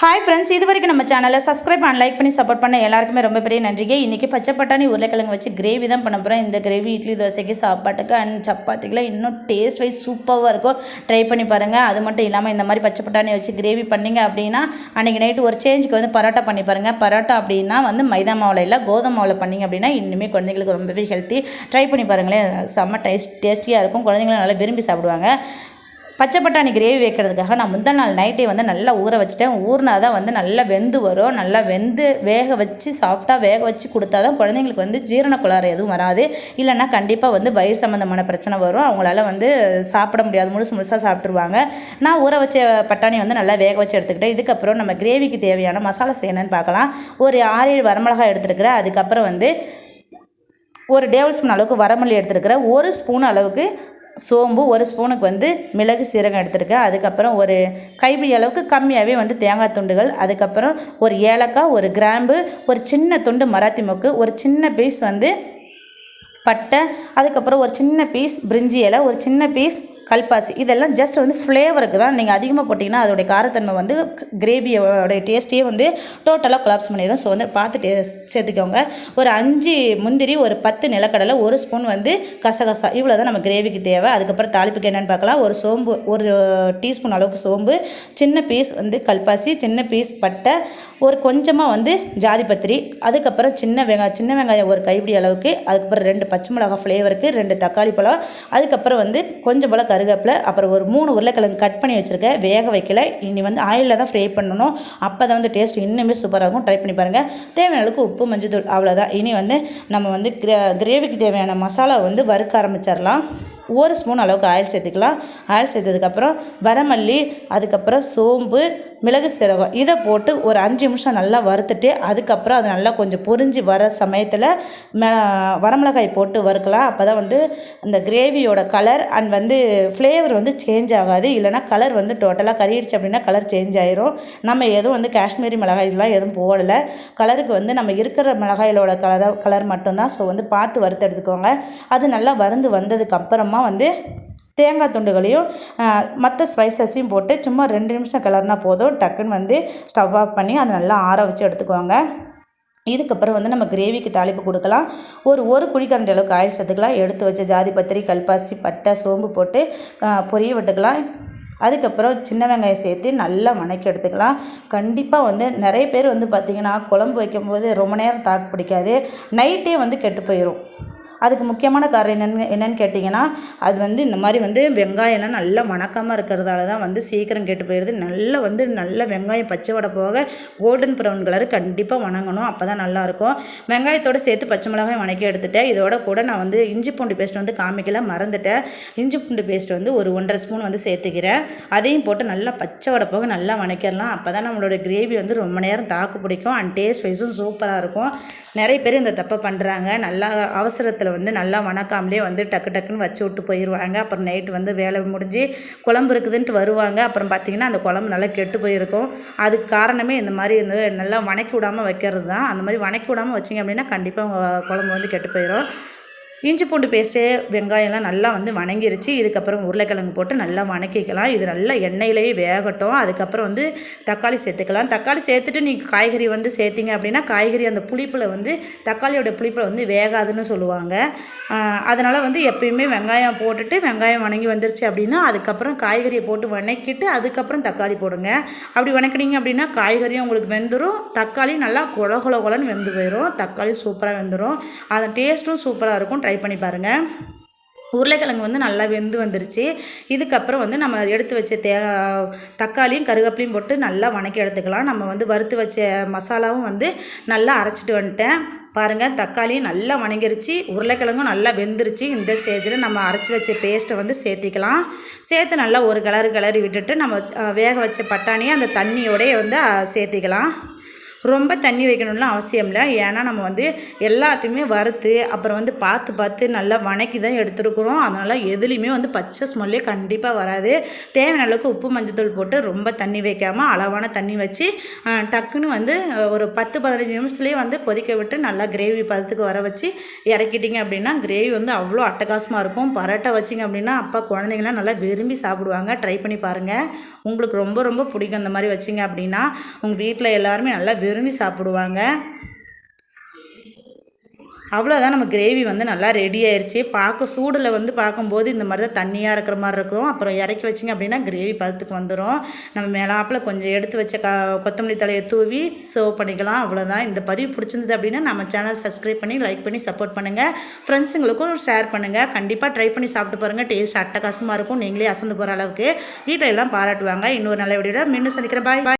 Hi friends இது வரைக்கும் நம்ம சேனலை சப்ஸ்கிரைப் அண்ட் லைக் பண்ணி சப்போர்ட் பண்ண எல்லாருக்குமே ரொம்ப பெரிய நன்றிங்க. இன்றைக்கி பச்சை பட்டாணி உருளைக்கிழங்கு வச்சு கிரேவி தான் பண்ண போகிறேன் இந்த கிரேவி இட்லி தோசைக்கு சாப்பாட்டுக்கு அண்ட் சப்பாத்திக்கெலாம் இன்னும் டேஸ்ட் வைஸ் சூப்பராக இருக்கும். ட்ரை பண்ணி பாருங்கள் அது மட்டும் இல்லாமல் இந்த மாதிரி பச்சை பட்டாணி வச்சு கிரேவி பண்ணீங்க அப்படின்னா அன்றைக்கி நைட்டு ஒரு சேஞ்சுக்கு வந்து பரோட்டா பண்ணி பாருங்கள் பரோட்டா அப்படின்னா வந்து மைதா மாவில் இல்லை கோதுமை மாவில் பண்ணீங்க அப்படின்னா இன்னுமே குழந்தைங்களுக்கு ரொம்பவே ஹெல்த்தி ட்ரை பண்ணி பாருங்களேன். செம்ம டேஸ்ட் டேஸ்டியாக இருக்கும். குழந்தைங்களும் நல்லா விரும்பி சாப்பிடுவாங்க. பச்சை பட்டாணி கிரேவி வைக்கிறதுக்காக நான் முந்தின நாள் நைட்டே வந்து நல்லா ஊற வச்சுட்டேன். ஊறினா தான் வந்து நல்லா வெந்து வரும். நல்லா வெந்து வேக வச்சு சாஃப்டாக வேக வச்சு கொடுத்தா தான் குழந்தைங்களுக்கு வந்து ஜீரண குளாறு எதுவும் வராது. இல்லைன்னா கண்டிப்பாக வந்து வயிறு சம்மந்தமான பிரச்சனை வரும். அவங்களால வந்து சாப்பிட முடியாது. முழுசு முழுசாக சாப்பிட்ருவாங்க நான் ஊற வச்ச பட்டாணி வந்து நல்லா வேக வச்சு எடுத்துக்கிட்டேன். இதுக்கப்புறம் நம்ம கிரேவிக்கு தேவையான மசாலா செய்யணும்னு பார்க்கலாம். ஒரு ஆறு ஏழு வரமிளகாய் எடுத்துருக்கிறேன். அதுக்கப்புறம் வந்து ஒரு டேபிள் ஸ்பூன் அளவுக்கு வரமல்லி எடுத்துருக்கிறேன். ஒரு ஸ்பூன் அளவுக்கு சோம்பு ஒரு ஸ்பூனுக்கு வந்து மிளகு சீரகம் எடுத்துருக்கேன். அதுக்கப்புறம் ஒரு கைப்பிடி அளவுக்கு கம்மியாகவே வந்து தேங்காய் துண்டுகள். அதுக்கப்புறம் ஒரு ஏலக்காய் ஒரு கிராம்பு ஒரு சின்ன துண்டு மராத்தி மொக்கு ஒரு சின்ன பீஸ் வந்து பட்டை அதுக்கப்புறம் ஒரு சின்ன பீஸ் பிரிஞ்சி இலை ஒரு சின்ன பீஸ் கல்பாசி இதெல்லாம் ஜஸ்ட் வந்து ஃப்ளேவருக்கு தான். நீங்கள் அதிகமாக போட்டிங்கன்னா அதோடைய காரத்தன்மை வந்து கிரேவியோட டேஸ்ட்டே வந்து டோட்டலாக கொலாப்ஸ் பண்ணிடும் ஸோ வந்து பார்த்து சேர்த்துக்கோங்க. ஒரு அஞ்சு முந்திரி ஒரு பத்து நிலக்கடலை ஒரு ஸ்பூன் வந்து கசகசா. இவ்வளோ தான் நம்ம கிரேவிக்கு தேவை. அதுக்கப்புறம் தாளிப்புக்கு என்னென்னு பார்க்கலாம். ஒரு சோம்பு ஒரு டீஸ்பூன் அளவுக்கு சோம்பு சின்ன பீஸ் வந்து கல்பாசி சின்ன பீஸ் பட்டை ஒரு கொஞ்சமாக வந்து ஜாதிபத்திரி அதுக்கப்புறம் சின்ன வெங்காயம் சின்ன வெங்காயம் ஒரு கைப்பிடி அளவுக்கு அதுக்கப்புறம் ரெண்டு பச்சை மிளகாய் ஃப்ளேவருக்கு ரெண்டு தக்காளி பழம் அதுக்கப்புறம் வந்து கொஞ்சம் போல் கருவேப்பிலை அப்புறம் ஒரு மூணு உருளைக்கிழங்கு கட் பண்ணி வச்சுருக்கேன். வேக வைக்கல. இனி வந்து ஆயிலில் தான் ஃப்ரை பண்ணணும். அப்போ தான் வந்து டேஸ்ட் இன்னுமே சூப்பராக இருக்கும். ட்ரை பண்ணி பாருங்கள் தேவையான அளவுக்கு உப்பு மஞ்சள் தூள் அவ்வளோதான் இனி வந்து நம்ம வந்து கிரே கிரேவிக்கு தேவையான மசாலா வந்து வறுக்க ஆரம்பிச்சிடலாம். ஒரு ஸ்பூன் அளவுக்கு ஆயில் சேர்த்துக்கலாம். ஆயில் சேர்த்ததுக்கப்புறம் வரமல்லி அதுக்கப்புறம் சோம்பு மிளகு சீரகம். இதை போட்டு ஒரு அஞ்சு நிமிஷம் நல்லா வறுத்துட்டு அதுக்கப்புறம் அது நல்லா கொஞ்சம் பொரிஞ்சு வர சமயத்தில் மெ வரமிளகாய் போட்டு வறுக்கலாம். அப்போ தான் வந்து அந்த கிரேவியோட கலர் அண்ட் வந்து ஃப்ளேவர் வந்து சேஞ்ச் ஆகாது. இல்லைனா கலர் வந்து டோட்டலாக கறியிடுச்சு அப்படின்னா கலர் சேஞ்ச் ஆயிரும். நம்ம எதுவும் வந்து காஷ்மீரி மிளகாய்லாம் எதுவும் போடலை. கலருக்கு வந்து நம்ம இருக்கிற மிளகாயிலோட கலர் கலர் மட்டும்தான். ஸோ வந்து பார்த்து வறுத்து எடுத்துக்கோங்க. அது நல்லா வறுந்து வந்ததுக்கு அப்புறமா வந்து தேங்காய் துண்டுகளையும் மற்ற ஸ்பைசஸையும் போட்டு சும்மா ரெண்டு நிமிஷம் கிளறினா போதும். டக்குன்னு வந்து ஸ்டவ் ஆஃப் பண்ணி அதை நல்லா ஆற வச்சு எடுத்துக்கோங்க. இதுக்கப்புறம் வந்து நம்ம கிரேவிக்கு தாளிப்பு கொடுக்கலாம். ஒரு ஒரு குழிக்கரண்டி அளவுக்கு ஆயில் சேர்த்துக்கலாம். எடுத்து வச்ச ஜாதி பத்திரி கல்பாசி பட்டை சோம்பு போட்டு பொரிய விட்டுக்கலாம். அதுக்கப்புறம் சின்ன வெங்காயம் சேர்த்து நல்லா வணக்கி எடுத்துக்கலாம். கண்டிப்பாக வந்து நிறைய பேர் வந்து பார்த்திங்கன்னா குழம்பு வைக்கும்போது ரொம்ப நேரம் தாக்கு பிடிக்காது. நைட்டே வந்து கெட்டு போயிடும் அதுக்கு முக்கியமான காரணம் என்னென்னு என்னென்னு கேட்டிங்கன்னா அது வந்து இந்த மாதிரி வந்து வெங்காயம்லாம் நல்லா மணக்காமல் இருக்கிறதால தான் வந்து சீக்கிரம் கெட்டு போயிடுது நல்லா வந்து நல்ல வெங்காயம் பச்சை வடை போக கோல்டன் ப்ரௌன் கலர் கண்டிப்பாக வணங்கணும். அப்போ தான் நல்லாயிருக்கும் வெங்காயத்தோடு சேர்த்து பச்சை மிளகாய் வணக்கி எடுத்துட்டேன். இதோட கூட நான் வந்து இஞ்சி பூண்டு பேஸ்ட் வந்து காமிக்கல மறந்துட்டேன். இஞ்சி பூண்டு பேஸ்ட் வந்து ஒரு ஒன்றரை ஸ்பூன் வந்து சேர்த்துக்கிறேன். அதையும் போட்டு நல்லா பச்சை வடை போக நல்லா வணக்கிடலாம். அப்போ தான் நம்மளோட கிரேவி வந்து ரொம்ப நேரம் தாக்கு பிடிக்கும். அண்ட் டேஸ்ட் வைஸும் சூப்பராக இருக்கும். நிறைய பேர் இந்த தப்பை பண்ணுறாங்க நல்லா அவசரத்தில் வந்து நல்லா வணக்காமலே வந்து டக்கு டக்குன்னு வச்சு விட்டு போயிடுவாங்க. அப்புறம் நைட்டு வந்து வேலை முடிஞ்சு குழம்பு இருக்குதுன்ட்டு வருவாங்க. அப்புறம் பார்த்திங்கன்னா அந்த குழம்பு நல்லா கெட்டு போயிருக்கும். அதுக்கு காரணமே இந்த மாதிரி வந்து நல்லா வணக்கி விடாமல் வைக்கிறது தான் அந்த மாதிரி வணக்கி விடாமல் வச்சிங்க அப்படின்னா கண்டிப்பாக உங்கள் குழம்பு வந்து கெட்டு போயிடும் இஞ்சி பூண்டு பேஸ்ட்டு வெங்காயம்லாம் நல்லா வந்து வணங்கிருச்சு. இதுக்கப்புறம் உருளைக்கிழங்கு போட்டு நல்லா வணக்கிக்கலாம். இது நல்லா எண்ணெயிலேயே வேகட்டும். அதுக்கப்புறம் வந்து தக்காளி சேர்த்துக்கலாம். தக்காளி சேர்த்துட்டு நீங்கள் காய்கறி வந்து சேர்த்திங்க அப்படின்னா காய்கறி அந்த புளிப்பில் வந்து தக்காளியோட புளிப்பில் வந்து வேகாதுன்னு சொல்லுவாங்க. அதனால் வந்து எப்பயுமே வெங்காயம் போட்டுட்டு வெங்காயம் வணங்கி வந்துருச்சு அப்படின்னா அதுக்கப்புறம் காய்கறியை போட்டு வணக்கிட்டு அதுக்கப்புறம் தக்காளி போடுங்க. அப்படி வணக்கினீங்க அப்படின்னா காய்கறியும் உங்களுக்கு வெந்துடும் தக்காளி நல்லா குல குல குலன்னு வெந்து போயிடும் தக்காளி சூப்பராக வெந்துடும் அதன் டேஸ்ட்டும் சூப்பராக இருக்கும். ட்ரை பண்ணி பாருங்கள் உருளைக்கிழங்கு வந்து நல்லா வெந்து வந்துருச்சு. இதுக்கப்புறம் வந்து நம்ம எடுத்து வச்ச தே தக்காளியும் கருவேப்பிலையும் போட்டு நல்லா வணக்கி எடுத்துக்கலாம். நம்ம வந்து வறுத்து வச்ச மசாலாவும் வந்து நல்லா அரைச்சிட்டு வந்துட்டேன். பாருங்கள் தக்காளியும் நல்லா வணங்கிருச்சு. உருளைக்கிழங்கும் நல்லா வெந்துருச்சு. இந்த ஸ்டேஜில் நம்ம அரைச்சி வச்ச பேஸ்ட்டை வந்து சேர்த்திக்கலாம். சேர்த்து நல்லா ஒரு கிளறு கிளறி விட்டுட்டு நம்ம வேக வச்ச பட்டாணியை அந்த தண்ணியோடய வந்து சேர்த்திக்கலாம். ரொம்ப தண்ணி வைக்கணும்லாம் அவசியம் இல்லை. ஏன்னா நம்ம வந்து எல்லாத்தையுமே வறுத்து அப்புறம் வந்து பார்த்து பார்த்து நல்லா வணக்கி தான் எடுத்துருக்குறோம். அதனால் எதுலேயுமே வந்து பச்சை ஸ்மெல்லே கண்டிப்பாக வராது. தேவையான அளவுக்கு உப்பு மஞ்சத்தூள் போட்டு ரொம்ப தண்ணி வைக்காமல் அளவான தண்ணி வச்சு டக்குன்னு வந்து ஒரு பத்து பதினஞ்சு நிமிஷத்துலேயே வந்து கொதிக்க விட்டு நல்லா கிரேவி பதத்துக்கு வர வச்சு இறக்கிட்டிங்க அப்படின்னா கிரேவி வந்து அவ்வளோ அட்டகாசமாக இருக்கும். பரோட்டா வச்சிங்க அப்படின்னா அப்பா குழந்தைங்களாம் நல்லா விரும்பி சாப்பிடுவாங்க. ட்ரை பண்ணி பாருங்கள் உங்களுக்கு ரொம்ப ரொம்ப பிடிக்கும் அந்த மாதிரி வச்சிங்க அப்படின்னா உங்கள் வீட்டில் எல்லாருமே நல்லா விரும்பி சாப்பிடுவாங்க. அவ்வளோதான் நம்ம கிரேவி வந்து நல்லா ரெடி ஆயிடுச்சு பார்க்க சூடில் வந்து பார்க்கும்போது இந்த மாதிரி தான் தண்ணியாக இருக்கிற மாதிரி இருக்கும். அப்புறம் இறக்கி வச்சிங்க அப்படின்னா கிரேவி பதத்துக்கு வந்துடும் நம்ம மேலாப்பில் கொஞ்சம் எடுத்து வச்ச க கொத்தமல்லி தலையை தூவி சர்வ் பண்ணிக்கலாம். அவ்வளோதான் இந்த பதிவு பிடிச்சிருந்தது அப்படின்னா நம்ம சேனல் சப்ஸ்கிரைப் பண்ணி லைக் பண்ணி சப்போர்ட் பண்ணுங்கள் ஃப்ரெண்ட்ஸுங்களுக்கும் ஷேர் பண்ணுங்கள் கண்டிப்பாக ட்ரை பண்ணி சாப்பிட்டு பாருங்கள் டேஸ்ட் அட்டகாசமாக இருக்கும். நீங்களே அசந்து போகிற அளவுக்கு. வீட்டில் எல்லாம் பாராட்டுவாங்க. இன்னொரு நல்ல வீடியோட மீண்டும் சந்திக்கிறேன். பாய் பாய்